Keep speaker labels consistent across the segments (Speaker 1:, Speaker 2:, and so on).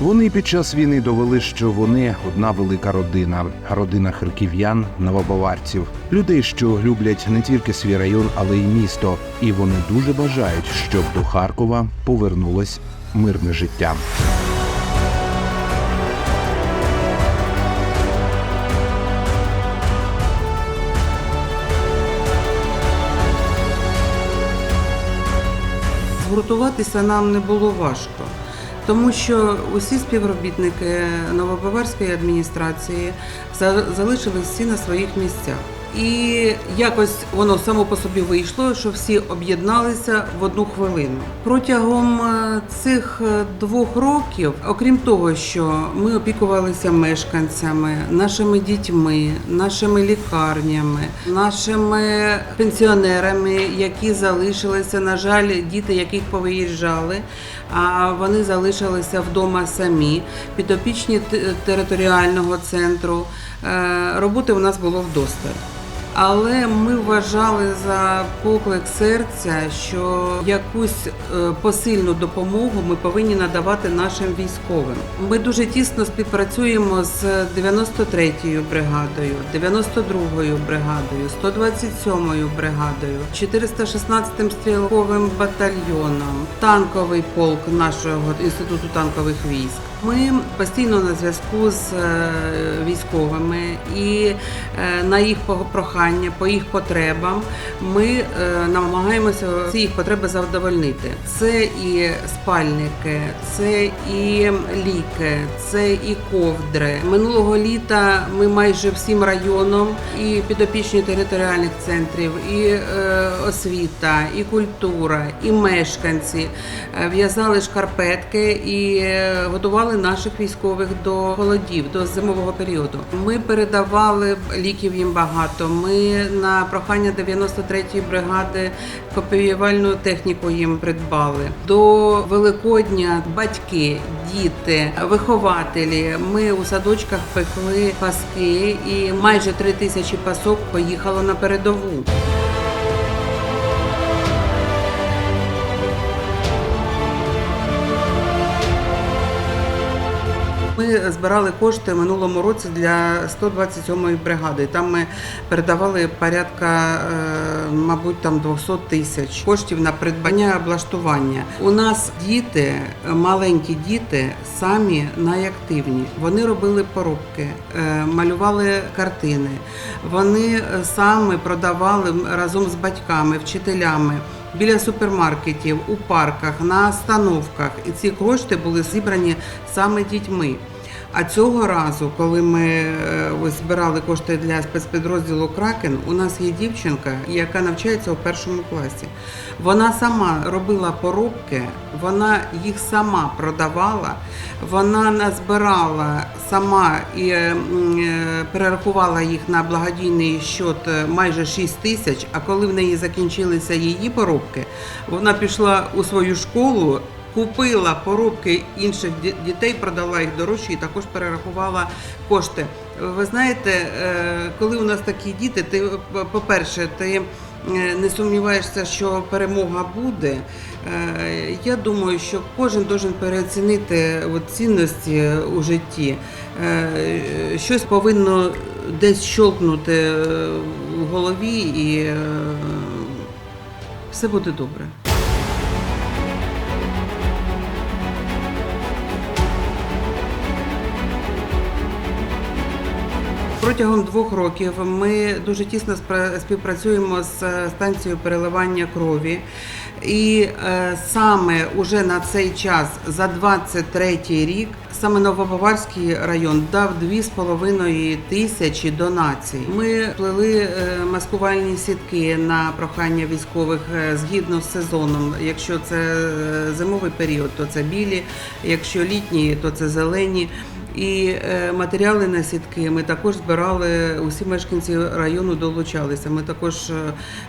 Speaker 1: Вони під час війни довели, що вони одна велика родина, родина харків'ян, новобаварців, людей, що люблять не тільки свій район, але й місто. І вони дуже бажають, щоб до Харкова повернулось мирне життя.
Speaker 2: Згуртуватися нам не було важко, тому що усі співробітники Новобаварської адміністрації за- залишились всі на своїх місцях. І якось воно само по собі вийшло, що всі об'єдналися в одну хвилину. Протягом е, цих е, двох років, окрім того, що ми опікувалися мешканцями, нашими дітьми, нашими лікарнями, нашими пенсіонерами, які залишилися, на жаль, діти, яких повиїжджали, а вони залишилися вдома самі, підопічні територіального центру. Е, Роботи у нас було вдосталь. Але ми вважали за поклик серця, що якусь е, посильну допомогу ми повинні надавати нашим військовим. Ми дуже тісно співпрацюємо з 93-ю бригадою, 92-ю бригадою, 127-ю бригадою, 416-м стрілковим батальйоном, танковий полк нашого інституту танкових військ. Ми постійно на зв'язку з е, військовими і е, на їх прохання, по їх потребам ми е, намагаємося ці їх потреби задовольнити. Це і спальники, це і ліки, це і ковдри. Минулого літа ми майже всім районом і підопічні територіальних центрів, і освіта, і культура, і мешканці в'язали шкарпетки і е, готували наших військових до холодів, до зимового періоду. Ми передавали ліків їм багато. Ми на прохання 93-ї бригади копіювальну техніку їм придбали. До Великодня батьки, діти, вихователі. Ми у садочках пекли паски, і майже три тисячі пасок поїхало на передову. Збирали кошти минулому році для 127-ї бригади. Там ми передавали порядка, е, мабуть, там 200 тисяч коштів на придбання облаштування. У нас діти, маленькі діти, самі найактивні. Вони робили поробки, е, малювали картини. Вони саме продавали разом з батьками, вчителями. Біля супермаркетів, у парках, на остановках. І ці кошти були зібрані саме дітьми. А цього разу, коли ми е, ось збирали кошти для спецпідрозділу Кракен, у нас є дівчинка, яка навчається у першому класі. Вона сама робила поробки, вона їх сама продавала, вона назбирала сама і е, е, перерахувала їх на благодійний е, майже 6 тисяч. А коли в неї закінчилися її поробки, вона пішла у свою школу. Купила поробки інших дітей, продала їх дорожче і також перерахувала кошти. Ви знаєте, е, коли у нас такі діти, ти, по- по-перше, ти е, не сумніваєшся, що перемога буде. Е, Я думаю, що кожен должен переоцінити цінності у житті. Щось повинно десь щолкнути в голові, і все буде добре. Протягом двох років ми дуже тісно співпрацюємо з е, станцією переливання крові. І е, саме уже на цей час, за 23 рік, саме Новобаварський район дав 2,5 тисячі донацій. Ми плели е, маскувальні сітки на прохання військових згідно з сезоном. Якщо це зимовий період, то це білі, якщо літній, то це зелені. І е, матеріали на сітки ми також збирали. Усі мешканці району долучалися. Ми також е,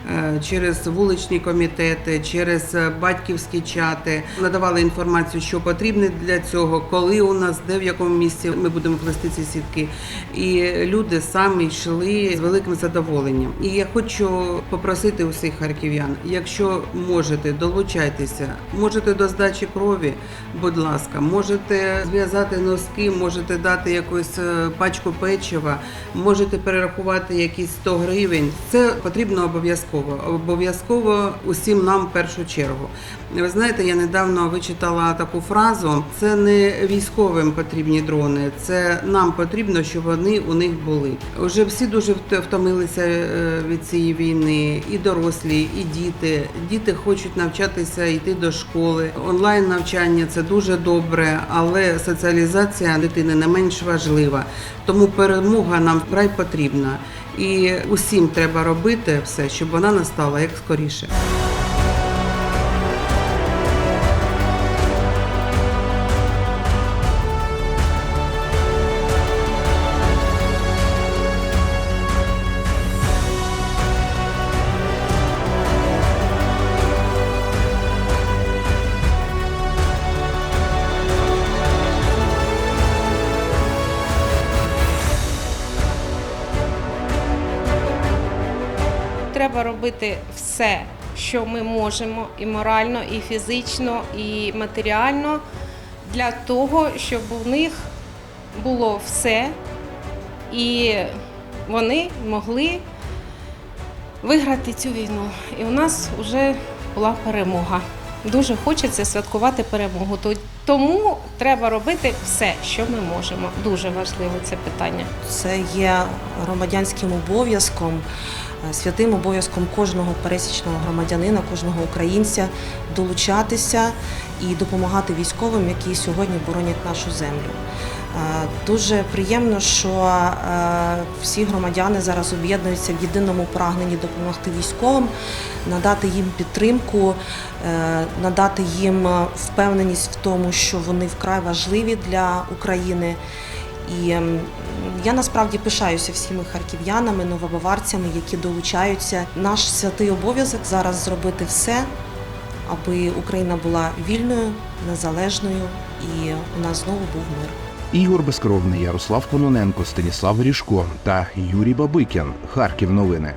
Speaker 2: е, через вуличні комітети, через батьківські чати надавали інформацію, що потрібно для цього, коли у нас, де в якому місці ми будемо плести ці сітки. І люди самі йшли з великим задоволенням. І я хочу попросити усіх харків'ян, якщо можете, долучайтеся, можете до здачі крові, будь ласка, можете зв'язати носки, можете дати якусь е, пачку печива, можете перерахувати якісь 100 гривень. Це потрібно обов'язково. Обов'язково усім нам в першу чергу. Ви знаєте, я недавно вичитала таку фразу: це не військовим потрібні дрони, це нам потрібно, щоб вони у них були. Уже всі дуже втомилися е, від цієї війни, і дорослі, і діти. Діти хочуть навчатися йти до школи. Онлайн навчання це дуже добре, але соціалізація дитини не менш важлива. Тому перемога нам вкрай потрібна. І усім треба робити все, щоб вона настала як скоріше.
Speaker 3: Треба робити все, що ми можемо, і морально, і фізично, і матеріально, для того, щоб у них було все, і вони могли виграти цю війну. І у нас вже була перемога. Дуже хочеться святкувати перемогу. То- Тому треба робити все, що ми можемо. Дуже важливо це питання.
Speaker 4: Це є громадянським обов'язком, е, святим обов'язком кожного пересічного громадянина, кожного українця долучатися і допомагати військовим, які сьогодні боронять нашу землю. Е, Дуже приємно, що е, всі громадяни зараз об'єднуються в єдиному прагненні допомогти військовим, надати їм підтримку, е, надати їм впевненість в тому, що вони вкрай важливі для України. І я насправді пишаюся всіми харків'янами, новобаварцями, які долучаються. Наш святий обов'язок зараз зробити все, аби Україна була вільною, незалежною і у нас знову був мир.
Speaker 1: Ігор Безкровний, Ярослав Кононенко, Станіслав Ріжко та Юрій Бабикін. Харків новини.